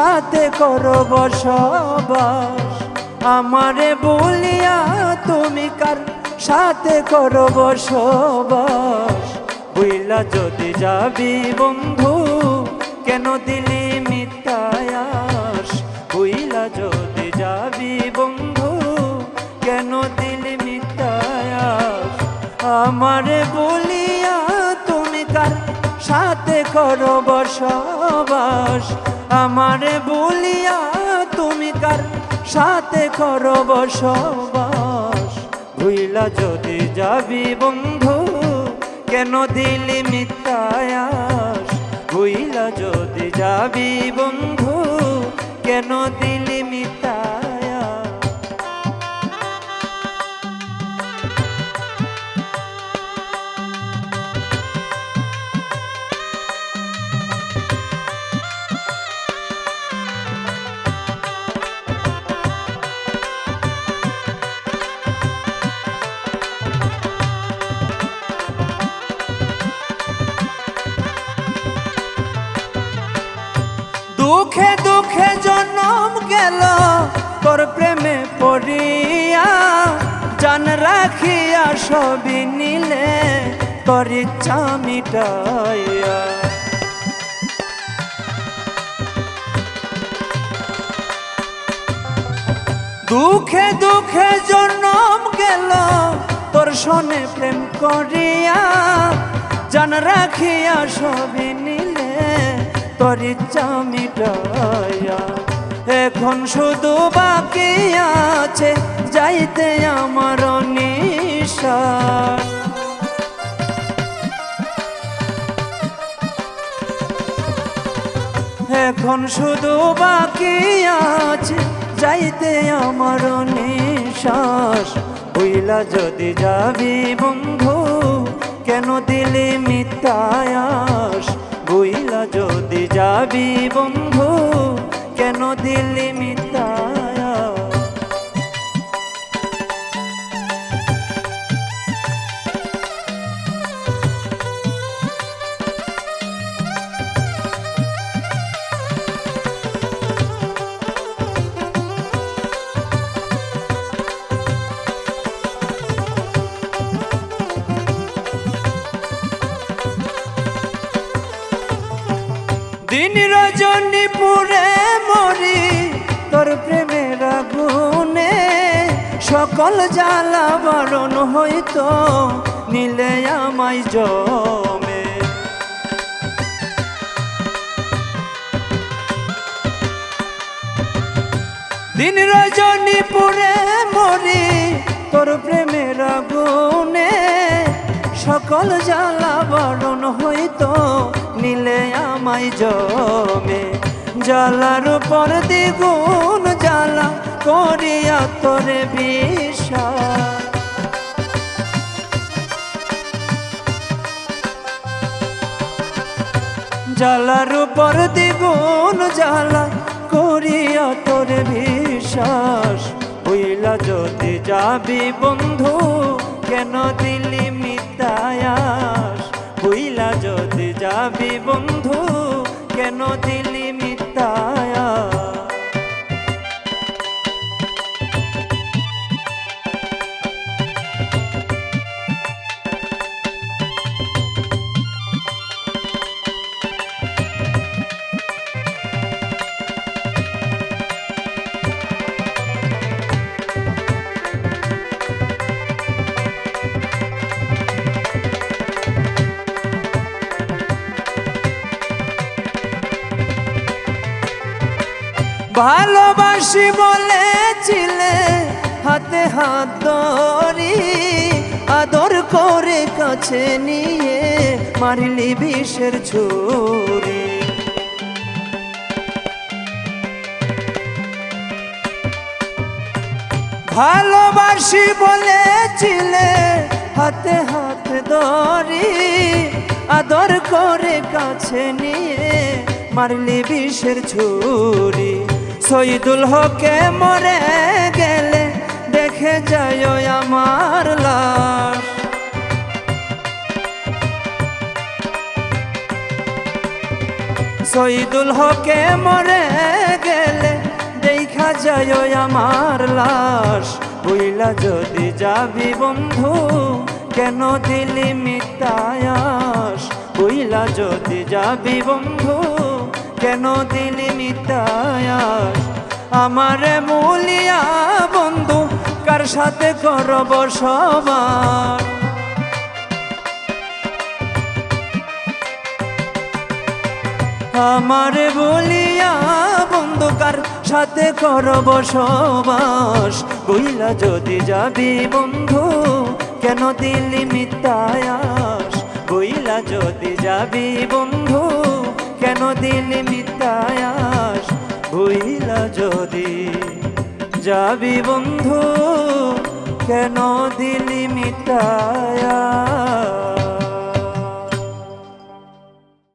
সাথে করো বসবাস। আমারে বলিয়া তুমি কার সাথে করো বসবাস? বুইলা যদি যাবি বন্ধু, কেন দিলি সাথে করো বসবাস। আমারে বলিয়া তুমি কার সাথে করো বসবাস? ভুইলা যদি যাবি বন্ধু, কেন দিলি মিথ্যায়াস ভুইলা যদি যাবি বন্ধু, কেন দিলি মিথ্যায়াস দুঃখে দুঃখে জন্ম গেল তোর প্রেমে পড়িয়া জান রাখিয়া সবই নিলে, তোর ইচ্ছা মিটাইয়া। দুঃখে দুঃখে জন্ম গেল, তোর সনে প্রেম করিয়া জান রাখিয়া সবই নিলে তোর ইচ্ছা মিটাইয়া এখন শুধু বাকি আছে, যাইতে আমার নিশান এখন শুধু বাকি আছে, যাইতে আমার নিশ্বাস। বইলা যদি যাবি বন্ধু, কেন দিলি মিথ্যায়াস বইলা যদি যাবি বন্ধু কেন দিলি মিথ্যায়াস দিন রজনী পুরে মরি, তোর প্রেমের আগুনে সকল জ্বালা বারণ হইতো, নিলে আমায় জমে। দিন রজনী পুরে মরি, তোর প্রেমের আগুনে সকল জ্বালা বরণ হইতো নিলে আমায় জমে। জ্বালার উপর দ্বিগুণ জ্বালা করিয়া তোরে বিষা জ্বালার উপর দ্বিগুণ জ্বালা করিয়া তোর বিশ্বাস হইলা যদি যাবি বন্ধু বন্ধু কেন দিলি মিতায়াস ভালোবাসি বলেছিলে, হাতে হাত ধরি, আদর করে কাছে নিয়ে মারলি বিষের ছুরি। ভালোবাসি বলেছিলে, হাতে হাত ধরি, আদর করে কাছে নিয়ে মারলি বিষের ছুরি। শহীদুল হকে মরে গেলে দেখে যায় আমার লাশ। শহীদুল হকে মরে গেলে দেখা যায় আমার লাশ। বইলা যদি যাবি বন্ধু, কেন দিলি মিতায়াস বইলা যদি যাবি বন্ধু কেন দিলি মিতায়াস আমারে মুলিয়া বন্ধু, কার সাথে করব সবার? আমার বলিয়া বন্ধুকার সাথে করব সবাস বইলা যদি যাবি বন্ধু, কেন দিলি মিতায়াস বইলা যদি যাবি বন্ধু কেন দিন মিতায়াস হইলা যদি যাবি বন্ধু কেন দিলি মিতায়াস